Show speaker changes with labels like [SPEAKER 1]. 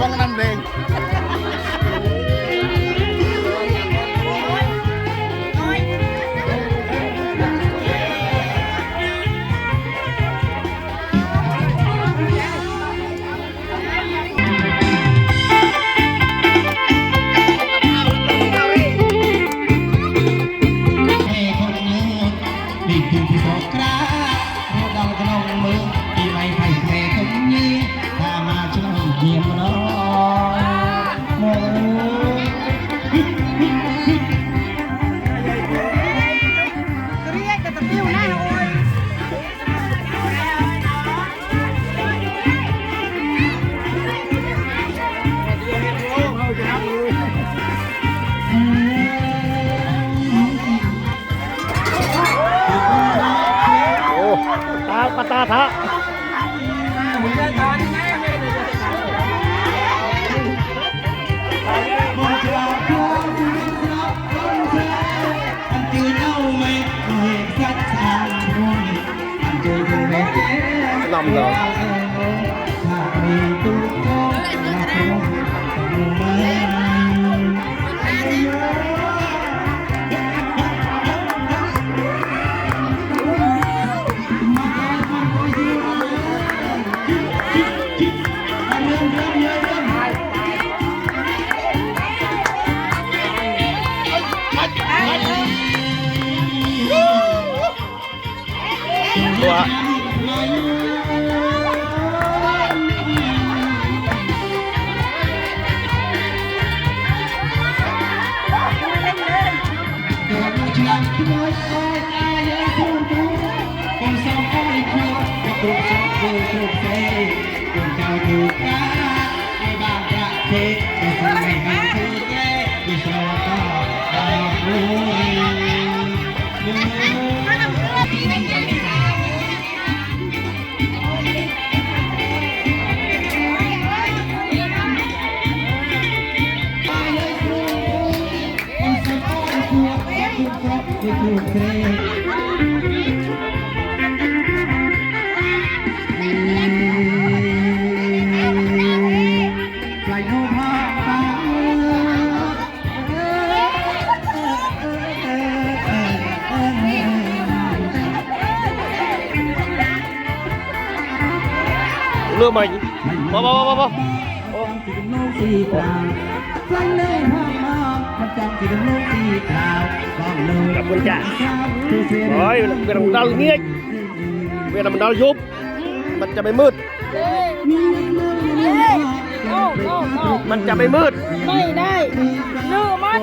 [SPEAKER 1] วงนั้นเอง
[SPEAKER 2] ให้คนเลือกนี่คือที่บอกกราเราดำกระนองมือปีใหม่ไทยแท้คนนี้ถ้ามาช่ว ยเยี่ยมน้อยโม
[SPEAKER 3] เรียกกันตะปิ้วหน้าโอ้ย
[SPEAKER 1] ตาปตาทะำเลย
[SPEAKER 2] ถ้ามีตุ๊กตาละคงอยู่ไหม
[SPEAKER 1] ตัว
[SPEAKER 2] ปล่ อยนกพาต
[SPEAKER 1] ขอบคุณจ้ะโอ้ยเวลามันดาวเงี้ยเวลามันดาวยุบมันจะไม่มืด มันจะไม่มืด
[SPEAKER 3] ไม่ได้ลืม
[SPEAKER 2] มัน